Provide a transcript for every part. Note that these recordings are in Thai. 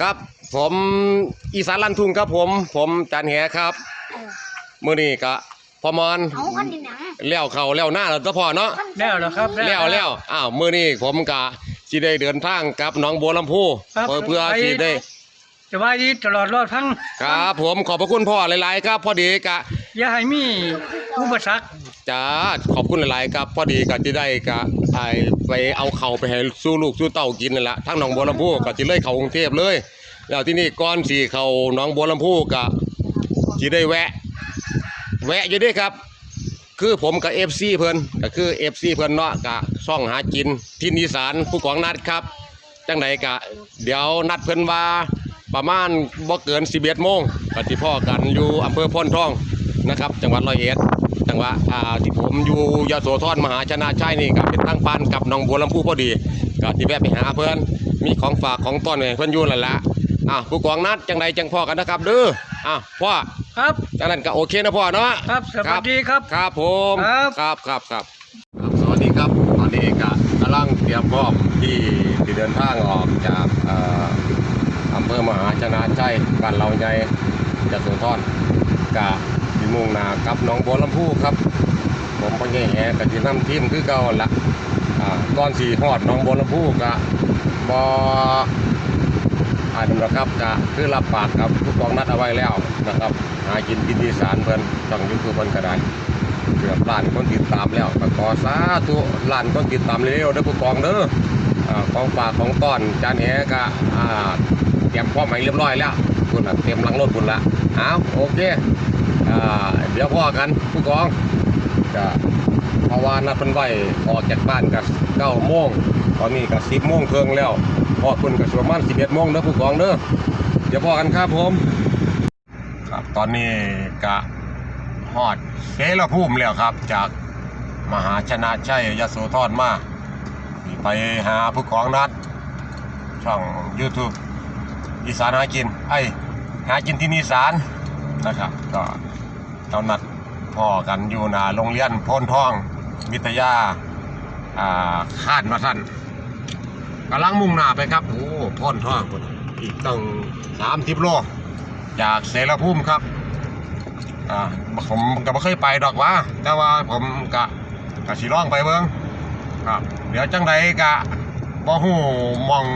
ครับ ผมอีสานลันทุ่งครับผม ผมจันแหครับมื้อนี้ก็พอมอนเอาคันดินหนังแล้วเขาแล้วหน้าแล้วตัวพ่อเนาะแล้วเหรอครับแล้วแล้วอ้าวมื้อนี้ผมก็สิได้เดินทางกับหน้องบัวลำพูครับเพื่อเพื่อสิได้จะว่าดีตลอดรอดพังครับ ผมขอบพระคุณพ่อหลายๆครับพอดีกะอย่าให้มีอุปสรรค จ้าขอบคุณหลายๆครับ พอดีก็สิได้กะไอไปเอาเข่าไปให้สู้ลูกสู้เต้ากินนั่นแหละทั้งหนองบัวลำพูก็สิเลยเขากรุงเทพเลย แล้วที่นี่ก่อนสิเขาหนองบัวลำพูก็สิได้แวะ แวะอยู่ด้วยครับ คือผมกับ FC เพิ่นก็คือ FC เพิ่นเนาะกะช่องหากินที่นิสานผู้กองนัดครับจังไดกะ เดี๋ยวนัดเพิ่นว่าประมาณบ่เกิน11โมงก็สิพ่อกันอยู่อำเภอพ้นทองนะครับ จังหวัดร้อยเอ็ด จังหวัดอ่าที่ผมอยู่ยโสธรมหาชนะชัยนี่ก็เป็นทางปานกับหนองบัวลำพูพอดีก็สิแวะไปหาเพิ่นมีของฝากของต้อนให้เพิ่นอยู่นั่นละอะผู้กองนัดจังไดจังพ่อกันนะครับเด้ออะพ่อครับจังนั้นก็โอเคนะพ่อเนาะครับสวัสดีครับครับผมครับครับครับครับครับสวัสดีครับตอนนี้ก็กำลังเตรียมพร้อมที่ที่เดินทางออกจากเอ่ออำเภอมหาชนะชัยบ้านเราใหญ่จะสุทอนกะที่ มุ่งหน้ากับหนองบัวลำพูครับ ผมพ่อใหญ่แหกับที่นำทีมคือเก่าละอ่าตอนสี่ฮอดหนองบัวลำพูกะบออ่านนะครับกะคือรับปากกับผู้กองนัดเอาไว้แล้วนะครับ หากินกินดีสารเพิ่นช่องยูทูบเพิ่นก็ได้เกือบล้านคนติดตามแล้วก็ขอสาธุล้านคนติดตามเร็วๆเด้อผู้กองเด้อของฝากของต้อนจานแหก็เตรียมพร้อมให้เรียบร้อยแล้วคุณเตรียมลังรถคุณละเอาโอเค เดี๋ยวพ่อกันผู้กองก็เพราะว่านัดเพิ่นไว้ออกจากบ้านก็9โมงตอนนี้ก็10โมงครึ่งแล้วพอเพิ่นก็ประมาณ11โมงเด้อผู้กองเด้อเดี๋ยวพ่อกันครับผม ครับตอนนี้กะฮอดเสรภูมิแล้วครับ จากมหาชนะชัยยโสธรมาไปหาผู้กองนัด ช่อง YouTube อีสานหากินไอหากินที่นีสาน นะครับ ก็ตอนนัดพ่อกันอยู่หนาโรงเรียนโพนทองวิทยาอ่าคาดมาท่านกำลังมุ่งหน้าไปครับ โอ้โพนทองอีกตั้งสามสิบโลจากเสรภูมิครับอ่าผมก็ไม่เคยไปดอกว่า แต่ว่าผมกะกะสิร้องไปเบิ่งครับ เดี๋ยวจังใดกะบ่ฮู้หมอง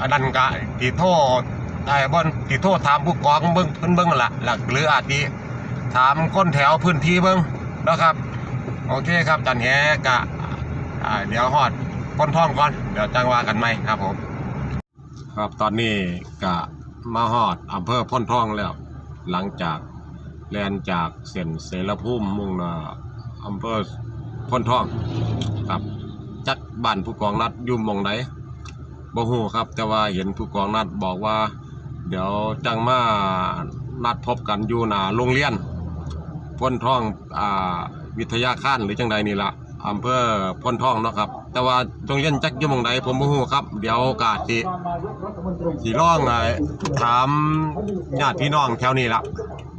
อันนั้นกะติโทษ ได้บ่ติโทษถามผู้กองเบิ่งเพิ่นเบิ่งละหลักหรืออาจสิถามคนแถวพื้นที่เบิ่งนะครับโอเคครับจันแหกะเดี๋ยวฮอดพ้นท้องก่อนเดี๋ยวจังว่ากันใหม่ครับผม ครับตอนนี้กะมาฮอดอำเภอพ้นทองแล้ว หลังจากแลนจากเส้นเสรภูมิมุ่งหน้าอำเภอพ้นทองครับจักบ้านผู้กองนัดยู่หมองไหนบ่ฮู้ครับ แต่ว่าเห็นผู้กองนัดบอกว่า เดี๋ยวจังมานัดพบกันอยู่หน้าโรงเรียนพ้นทองอ่าวิทยาคารหรือจังใดนี่ละอำเภอพ้นทองเนาะครับ แต่ว่าโรงเรียนจักอยู่หมองไหนผมบ่ฮู้ครับ เดี๋ยวโอกาสสิสีร้องถามญาติพี่น้องแถวนี้ละ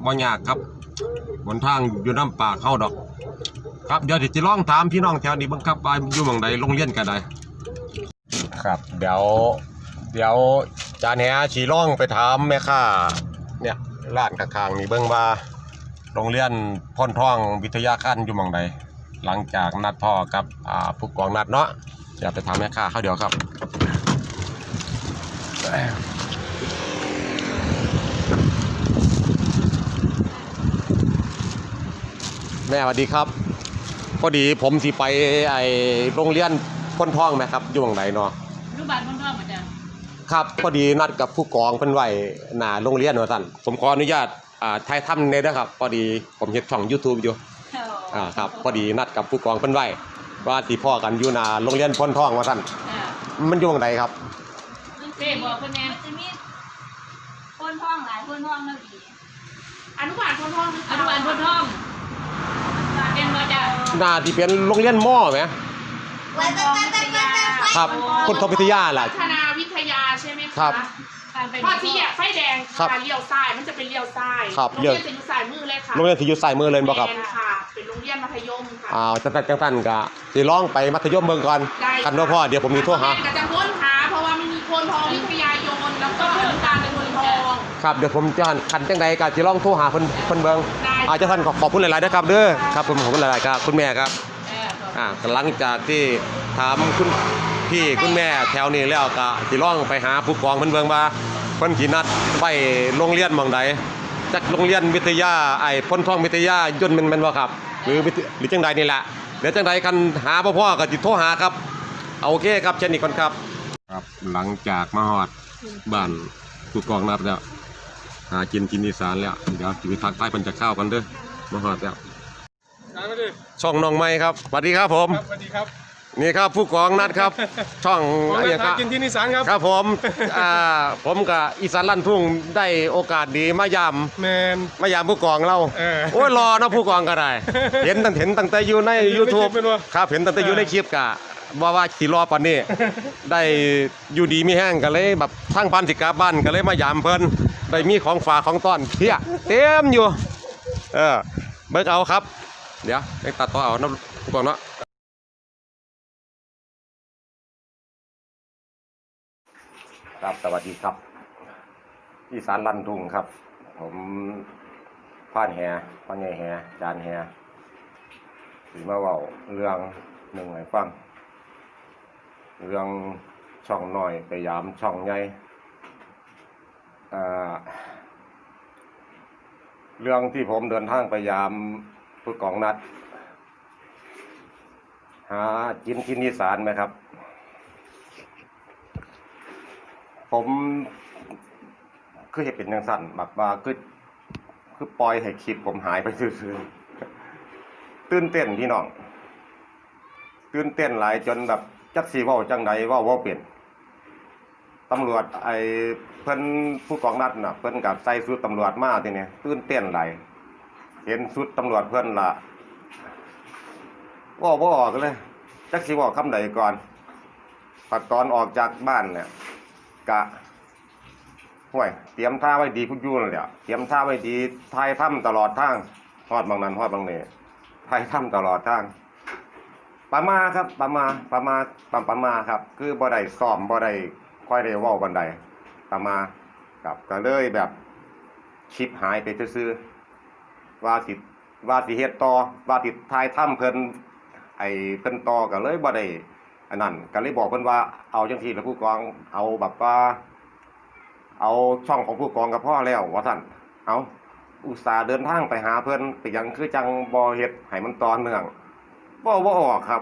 บ่ยากครับบนทางอยู่น้ำป่าเข้าดอก ครับเดี๋ยวสิร้องถามพี่น้องแถวนี้เบังคับว่าอยู่หมองใดโรงเรียนกันใดครับ เดี๋ยวเดี๋ยว จานแหสีร้องไปถามแม่ค้าเนี่ยร้านข้างๆนี่เบิ่งว่าโรงเรียนพ่นท่องวิทยาคันอยู่หมองใดหลังจากนัดพ่อกับผู้กองนัดเนาะเดี๋ยวไปถามแม่ค้าเขาเดี๋ยวครับแม่สวัสดีครับพอดีผมสิไปไอโรงเรียนพ้นท่องไหมครับอยู่หมองไหนเนาะรูปบานพ่นท่องมาจ้ะ ครับพอดีนัดกับผู้กองเพิ่นไว้หน้าโรงเรียนว่าซั่นผมขออนุญาตอ่าถ่ายทำเนี่ยนะครับ พอดีผมเฮ็ดช่อง YouTube อยู่อ่าครับพอดีนัดกับผู้กองเพิ่นไว้ว่าสิพ่อกันอยู่หน้าโรงเรียนพ้นท่องว่าซั่นอ่ามันอยู่หม่องใดครับเป้บอกคนแน่มันจะมีคนท้องหลายคนท้องแล้วดีอนุบาลคนห้องอนุบาลพ่นท่องเป็นมาจ้ะหน้าที่เป็นโรงเรียนม่อไหม ไว้ไปไปไปไปไปไปครับ คนทองวิทยาล่ะ พัฒนาวิทยาใช่ไหมคะครับการเป็นพอที่แยกไฟแดงครับค่ะเลี้ยวซ้ายมันจะเป็นเลี้ยวซ้ายครับ โรงเรียนจะอยู่ซ้ายมือเลยค่ะโรงเรียนที่อยู่ซ้ายมือเลยบ่ครับแมนค่ะ เป็นโรงเรียนมัธยมค่ะอ้าวจังซั่นจังซั่นก็สิลองไปมัธยมเบิ่งก่อนได้กันว่าพ่อเดี๋ยวผมมีโทรหาแม่ก็จะค้นหาเพราะว่ามันมีคนทองวิทยายนแล้วก็อนุบาครับเดี๋ยวผมจะคันจังใดก็สิลองโทรหาเพิ่นเพิ่นเบิ่งอาจจะท่านขอขอบคุณหลายๆนะครับเด้อครับผมขอบคุณหลายๆครับคุณแม่ครับ เออขอบอ่าหลังจากที่ถามคุณ พี่คุณแม่แถวนี้แล้วก็สิลองไปหาผู้กองเพิ่นเบิ่งว่าเพิ่นสินัดไว้โรงเรียนหม่องใดจักโรงเรียนวิทยาไอ้พ้นท่องวิทยายนต์แม่นแม่นบ่ครับ หรือวิทหรือจังใดนี่แหละเดี๋ยวจังใดคันหาบ่พอก็สิโทรหาครับเอาโอเคครับเช่นนี้ก่อนครับ ครับหลังจากมาฮอดบ้านผู้กองนัดแล้วหากินกินอีสานแล้วเดี๋ยวสิไปทักทายเพิ่นจะข้าวกันเด้อมาฮอดแล้วช่องน้องไม้ครับสวัสดีครับผม ครับสวัสดีครับ นี่ครับผู้กองนัดครับ ช่องขออะไรเดินคทางรับกินที่นิสานครับ ครับผมอ่าผมกับอีสานลั่นทุ่งได้โอกาสดีมายามแมน มายามผู้กองเราเออโอ้ยรอเนาะผู้กองก็ได้ เห็นตั้งเห็นตั้งแต่อยู่ในอยู่ในคลิป YouTube เป็นวะ ครับ เห็นตั้งแต่อยู่ในคลิปกะว่าว่าสิรอปานนี้ ได้อยู่ดีมีแห้งก็เลยแบบทั้งพันสิกลับบ้านก็เลยมายามเพิ่นได้มีของฝากของต้อนเพียเต็มอยู่ เออเบิกเอาครับ เดี๋ยวไปตัดต่อเอาเนาะผู้กองเนาะ ครับ สวัสดีครับอีสานลันทุงครับ ผมผ่านแหผ่านใหญ่แหจานแหสีมาเว่าเรื่องหนึ่งให้ฟัง เรื่องช่องน้อยไปยามช่องใหญ่เรื่องที่ผมเดินทางไปยามผู้กองนัด หาจินทินอีสานไหมครับ ผมคือเห็นเป็นยังสั่นแบบว่าคือคือปล่อยให้คลิปผมหายไปซื่อๆตื่นเต้นพี่น้อง ตื่นเต้นหลายจนแบบจักสีว่าจังใดว่าว่าเป็นตำรวจไอ้เพิ่นผู้กองนัดน่ะเพิ่นกับใส่ชุดตำรวจมาทีนี้ตื่นเต้นหลายเห็นชุดตำรวจเพิ่นละว่าบ่าออกเลย จักสีว่าคำใดก่อนปัดตอนออกจากบ้านเนี่ย กะห่วยเตรียมท่าไว้ดีพุกอยูนั่นแหละเตรียมท่าไว้ดีทายถ้ำตลอดทางฮอดบางนั้นฮอดบางนี้ทายถ้ำตลอดทางปามาครับปามาปามาปาปามาครับ คือบ่ได้ซ้อมบ่ได้ค่อยได้ว้าบันไดปามาครับก็เลยแบบคลิปหายไปซื่อๆว่าสิว่าสิเฮ็ดต่อว่าสิทายถ้ำเพิ่นไอเพิ่นต่อก็เลยบ่ได้ อันนั้นก็เลยบอกเพิ่นว่าเอาจังซี่แล้วผู้กองเอาแบบว่าเอาช่องของผู้กองกับพ่อแล้วว่าซั่นเอาอุตส่าห์เดินทางไปหาเพิ่อนไปยังคือจังบ่เฮ็ดให้มันต่อเนื่องบ่บ่ออกครับ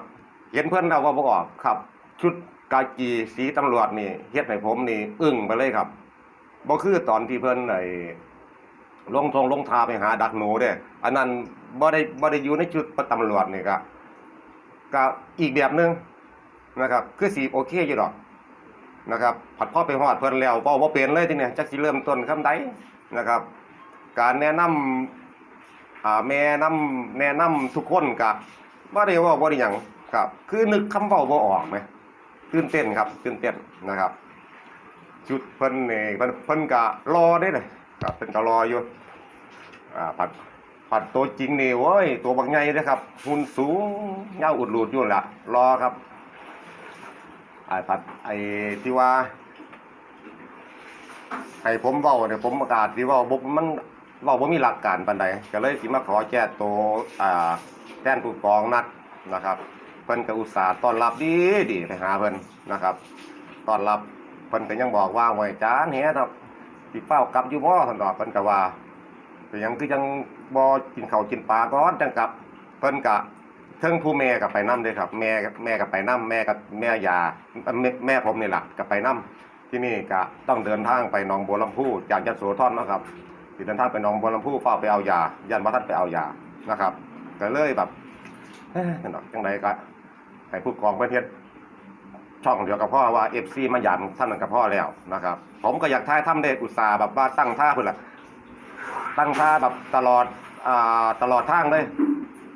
เห็นเพิ่อนแล้วว่าบ่ออกครับ ชุดกากีสีตำรวจนี่เฮ็ดให้ผมนี่ อึ้งไปเลยครับบ่คือตอนที่เพิ่อนไอ้ลงทงลงทาไปหาดักหนูเด้อันนั้นบ่ได้บ่ได้อยู่ในชุดประตำรวจนี่ก็ก็อีกแบบหนึง นะครับ คือสีโอเคอยู่ดอกนะครับ ผัดพ่อไปหอดเพิ่นแล้วเว้าบ่เป็นเลยทีเนี้ยจักสิเริ่มต้นคำใดนะครับ การแนะนำอ่าแม่นำแนะนำทุกคนก็บ่ได้เว่าบ่ได้หยังครับ คือนึกคำเว้าบ่ออกไหมตื่นเต้นครับตื่นเต้นนะครับ ชุดเพิ่นนี่เพิ่นเพิ่นก็รอได้เลยครับเพิ่นก็รออยู่อ่าผัดผัดตัวจริงนี่โว้ยตัวบักใหญ่เด้อครับหุ่นสูงยาอุดหลุดอยู่ล่ะรอครับ อ้ปัดไอ้ที่ว่าให้ผมเว้าเนี่ยผมประกาศที่ว่าบ่มันเว้าบ่มีหลักการปานใดก็เลยสิมาขอแก้ตัวอ่าแทนผู้กองนัดนะครับ เพิ่นก็อุตส่าห์ต้อนรับดีดีไปหาเพิ่นนะครับต้อนรับเพิ่นก็ยังบอกว่าไว้จานเฮ็ดครับสิเฝ้ากลับอยู่บ่ซั่นดอกเพิ่นก็ว่าก็ยังคือจังบ่กินข้าวกินปลาก่อนจังกลับเพิ่นก็ ทิงผู้แม่กับไปน้ำด้วยครับ แม่แม่กับไปน้ำแม่กับแม่ยาแม่แม่ผมนี่แหละกับไปน้ำที่นี่ก็ต้องเดินทางไปหนองบัวลำพูจากยโสธรนะครับที่เดินทางไปหนองบัวลำพูเฝ้าไปเอายายันว่าท่านไปเอายานะครับก็เลยแบบเอ้ยนั่นดอกจังไดก็ให้ผู้กองประเทศช่องเดียวกับพ่อว่าเอฟซีมาหยันท่านนั้นกับพ่อแล้วนะครับ ผมก็อยากท้ายทำได้อุตสาห์แบบว่าตั้งท่าเพื่อนละตั้งท่าแบบตลอดอ่าตลอดทางเลย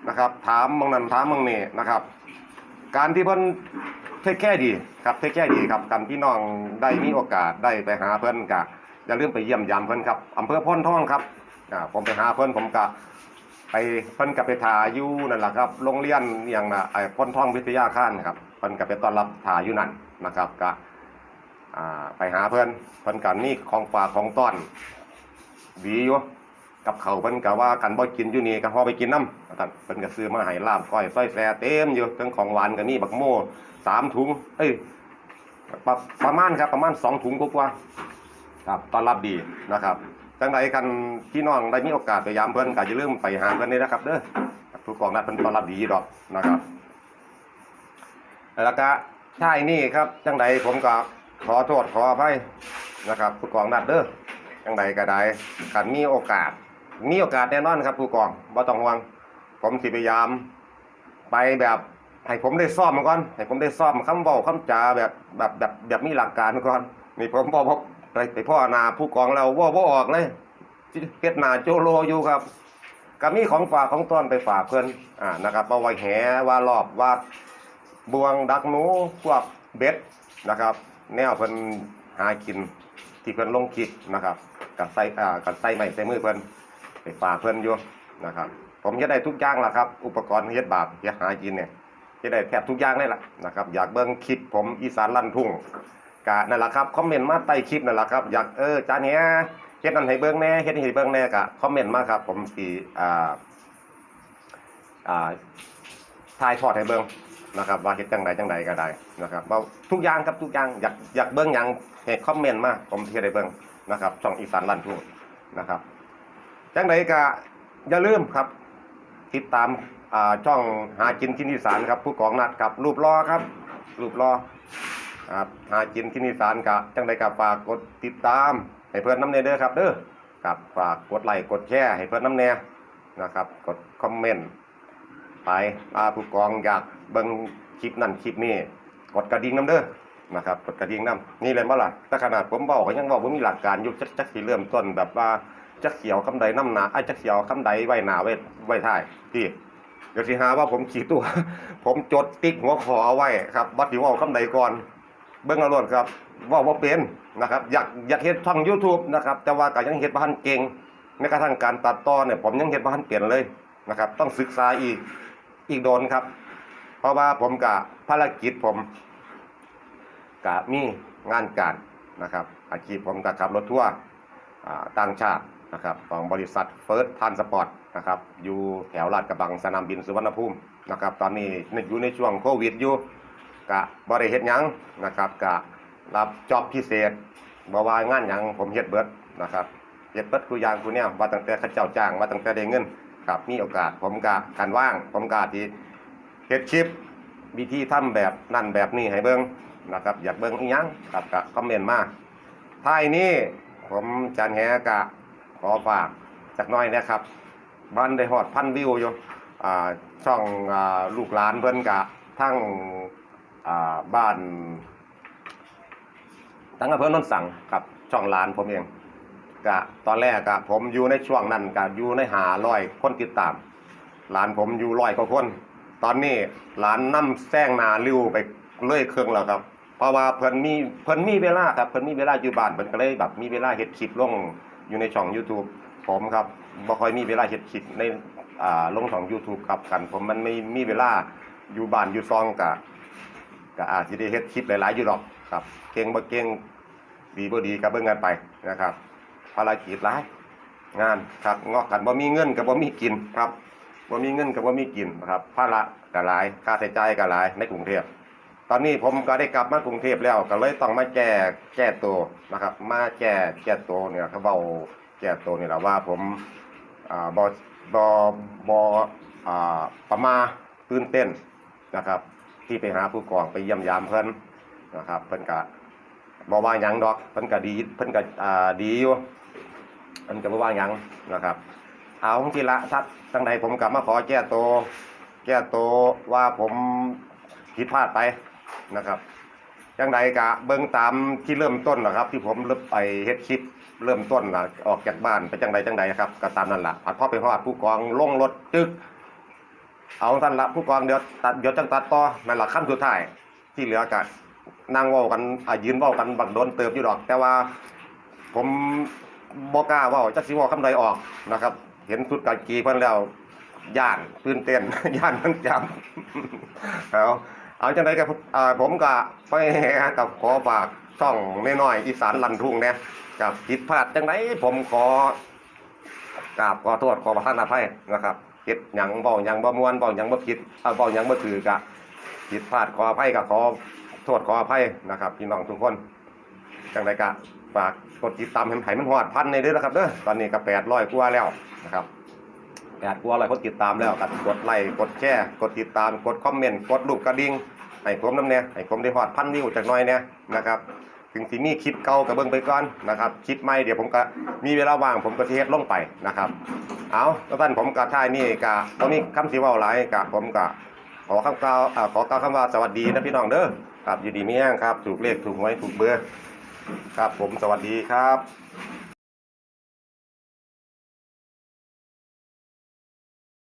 นะครับ ถามมองนั้นถามมองนี่นะครับ การที่เพิ่นเทคแค่ดีครับเทคแค่ดีครับกันพี่น้องได้มีโอกาสได้ไปหาเพิ่นกะอย่าลืมไปเยี่ยมยามเพิ่นครับอำเภอพ้นท่องครับอ่าผมไปหาเพิ่นผมกะไปเพิ่นกับไปถ่ายอยู่นั่นแหละครับโรงเรียนอย่างน่ะไอ้พ้นท่องวิทยาคารครับเพิ่นกับไปต้อนรับถ่ายอยู่นั่นนะครับกะไปหาเพิ่นเพิ่นกันนี่ของฝากของต้อนดีอยู่ กับเขาเพิ่นก็ว่ากันบ่กินอยู่นี่ก็ฮอไปกินน้ำว่านเพิ่นก็ซื้อมาให้ลาบก้อยซอยแซ่เต็มอยู่ทั้งของหวานก็มีบักโม่สามถุงเอ้ยประประมาณครับประมาณสองถุงกว่าครับต้อนรับดีนะครับจังใดกันพี่น้องได้มีโอกาสไปยามเพิ่นก็อย่าลืมไปหาเพิ่นนี่นะครับเด้อทุกกองนัดเพิ่นต้อนรับดีดอกนะครับแล้วก็ใช่นี่ครับจังใดผมก็ขอโทษขออภัยนะครับผู้กองนัดเด้อจังใดก็ได้ขันมีโอกาส มีโอกาสแน่นอนครับผู้กองบ่ต้องห่วง ผมสิพยายาม ไปแบบให้ผมได้ซ่อมมาก่อนให้ผมได้ซ่อมคำเว้าคำจาแบบแบบแบบแบบมีหลักการมาก่อนนี่ผมพ่อพบไปไปพ่อนาผู้กองแล้วว่าบ่ออกเลยเฮ็ดหน้าโจโลอยู่ครับก็มีของฝากของต้อนไปฝากเพิ่นอ่านะครับว่าไว้แหว่ารอบว่าบวงดักหนูพวกเบ็ดนะครับ แนวเพิ่นหากินที่เพิ่นลงคลิปนะครับกับใส่อ่ากับใส่ไม้ใส่มือเพิ่น ฝากเพิ่อนอยู่นะครับ ผมจะได้ทุกอย่างล่ะครับ อุปกรณ์เฮ็ดบาปเฮ็ดหากินเนี่ยจะได้แทบทุกอย่างเลยล่ะนะครับ อยากเบิ่งคลิปผมอีสานลั่นทุ่งกะนั่นล่ะครับคอมเมนต์มาใต้คลิปนั่นล่ะครับอยากเออจานเนี้ยเฮ็ดนั่นให้เบิ่งแน่เฮ็ดนี่ให้เบิ่งแน่กะคอมเมนต์มาครับ ผมสิอ่าอ่าถ่ายทอดให้เบิ่งนะครับว่าเฮ็ดจังใดจังใดก็ได้นะครับว่าทุกอย่างครับทุกอย่างอยากอยากเบิ่งหยังให้คอมเมนต์มาผมสิได้เบิ่งนะครับช่องอีสานลั่นทุ่งนะครับ จังใดก็อย่าลืมครับ ติดตามอ่าช่องหากินที่อีสานครับ ผู้กองนัดครับรูปรอครับ รูปรอครับหากินที่อีสานกะจังใดก็ฝากกดติดตาม ให้เพื่อนน้ำเนเด้อครับเด้อครับฝากกดไลค์กดแชร์ให้เพื่อนน้ำแน่นะครับ กดคอมเมนต์ไปอาผู้กองอยากเบิ่งคลิปนั่นคลิปนี้กดกระดิ่งน้ำเด้อนะครับกดกระดิ่งน้ำนี่เลยมาล่ะแต่ขนาดผมบอกก็ยังบอกว่ามีหลักการอยู่จักจักสิเริ่มต้นแบบว่า จักเขียวคำใดน้ำหนาไอ้จักเขียวคำใดไว้หนาไว้ไว้ท้ายพี่เดี๋ยวสิหาว่าผมขี่ตัว ผมจดติ๊กหัวขอเอาไว้ครับบัดสิว่าคำใดก่อน เบิ่งอาโลดครับว่าว่าเป็นนะครับ อยากอยากเฮ็ดช่อง YouTube นะครับ แต่ว่าก็ยังเฮ็ดบ่ทันเก่งแม้กระทั่งการตัดต่อเนี่ยผมยังเฮ็ดบ่ทันเปลี่ยนเลยนะครับ ต้องศึกษาอีกอีกโดนครับ เพราะว่าผมกับภารกิจผมกับมีงานการนะครับ อาชีพผมกับขับรถทัวร์อ่าต่างชาติ นะครับของบริษัทเฟิร์สทานสปอร์ตนะครับอยู่แถวลาดกระบังสนามบินสุวรรณภูมินะครับตอนนี้อยู่ในช่วงโควิดอยู่กะบริเฮ็ดหยังนะครับกะรับจอบพิเศษบ่ว่างานหยังผมเฮ็ดเบิดนะครับเฮ็ดเบิดกูยางกูเนี่ยว่าตั้งแต่เขาเจ้าจ้างว่าตั้งแต่ได้เงินครับมีโอกาสผมกะการว่าง ผมกะที่เฮ็ดคลิปวิธีทำแบบนั่นแบบนี้ให้เบิ่งนะครับอยากเบิ่งอีหยังครับกะคอมเมนต์มาท้ายนี้ผมจันแหกะ ขอฝากจักน้อยนะครับบ้านได้ฮอดพันวิวอยู่ช่องอลูกหลานเพิ่นกะทั้งบ้านตั้งอำเภอโนนสังครับช่องหลานผมเองกะตอนแรกกะผมอยู่ในช่วงนั้นกะอยู่ในหาร้อยคนติดตาม หลานผมอยู่ร้อยกว่าคน ตอนนี้หลานนํแซงนาริวไปเลื่อยเครื่องแล้วครับเพราะว่าเพิ่นมีเพิ่นมีเวลาครับเพิ่นมีเวลาอยู่บ้านเพิ่นก็เลยแบบมีเวลาเฮ็ดคลิปลง อยู่ในช่อง YouTube ผมครับบ่ค่อยมีเวลาเฮ็ดคลิปในอ่าลงช่อง YouTube ครับกัน ผมมันไม่มีเวลาอยู่บ้านอยู่ซองกะก็อาจสิได้เฮ็ดคลิปหลายๆอยู่หรอกครับ เก่งบ่เก่งดีบ่ดีก็เบิ่งกันไปนะครับภารกิจหลายงานครับงอกกันบ่มีเงินกับบ่มีกินครับบ่มีเงินกับบ่มีกินนะครับภาระก็หลายค่าใช้จ่ายก็หลายในกรุงเทพ ตอนนี้ผมก็ได้กลับมากรุงเทพแล้วก็เลยต้องมาแก้แก้ตัวนะครับ มาแก้แก้ตัวเนี่ยเขาเว้าแก้ตัวนี่แหละว่าผมอ่าบ่บ่บ่อ่าประมาตื่นเต้นนะครับ ที่ไปหาผู้กองไปเยี่ยมยามเพิ่นนะครับ เพิ่นก็บ่ว่าหยังดอกเพิ่นก็ดีเพิ่นก็อ่าดีอยู่เพิ่นก็บ่ว่าหยังนะครับ เอาทีละทัดจังใดผมกลับมาขอแก้ตัวแก้ตัวว่าผมผิดพลาดไป นะครับจังใดก็เบิ่งตามที่เริ่มต้นนะครับ ที่ผมเริ่มไปเฮ็ดคลิปเริ่มต้นนะออกจากบ้านไปจังใดจังใดครับก็ตามนั่นละผัดพ่อไปฮอดผู้กองลงรถตึก เอาท่านละผู้กองเดี๋ยวตัดเดี๋ยวจังตัดต่อนั่นละขั้นสุดท้ายที่เหลือก็นั่งว้ากันอายืนว้ากันบักโดนเติบอยู่ดอก แต่ว่าผมบ่กล้าว้าจักสิว้าคำใดออกนะครับ เห็นสุดกากีเพิ่นแล้วย่านตื่นเต้นย่านมันจำเอา เอาจังไดก็ผมก็ไปกับขอฝากช่องน้อยๆอีสานลันทุ่งเนี่ยกับผิดพลาดจังไดผมขอกราบขอโทษขอประทานอภัยนะครับเฮ็ดหยังเว้าหยังบ่มวนเว้าหยังบ่ผิดเอาเว้าหยังบ่ถือกะผิดพลาดขออภัยก็ขอโทษขออภัยนะครับพี่น้องทุกคนจังไดก็ฝากกดติดตามให้ให้มันฮอดพันในเด้อนะครับเด้อตอนนี้ก็800กว่าแล้วนะครับ 8กว่าร้อยคนติดตามแล้วก็กดไลค์กดแชร์กดติดตามกดคอมเมนต์กดลูกกระดิ่งให้ผมน้ำแน่ให้ผมได้ฮอดพันวิวจักน่อยแน่นะครับถึงสิมีคลิปเก่ากับเบิ่งไปก่อนนะครับคลิปใหม่เดี๋ยวผมก็มีเวลาว่างผมก็สิเฮ็ดลงไปนะครับเอาแล้วท่านผมกะท้ายนี่กะบ่มีคำสิเว้าหลายกะผมกะขอคำกล่าวขอกล่าวคำว่าสวัสดีนะพี่น้องเด้อครับอยู่ดีมีแห้งครับ ถูกเลขถูกหวยถูกเบอร์ครับผมสวัสดีครับ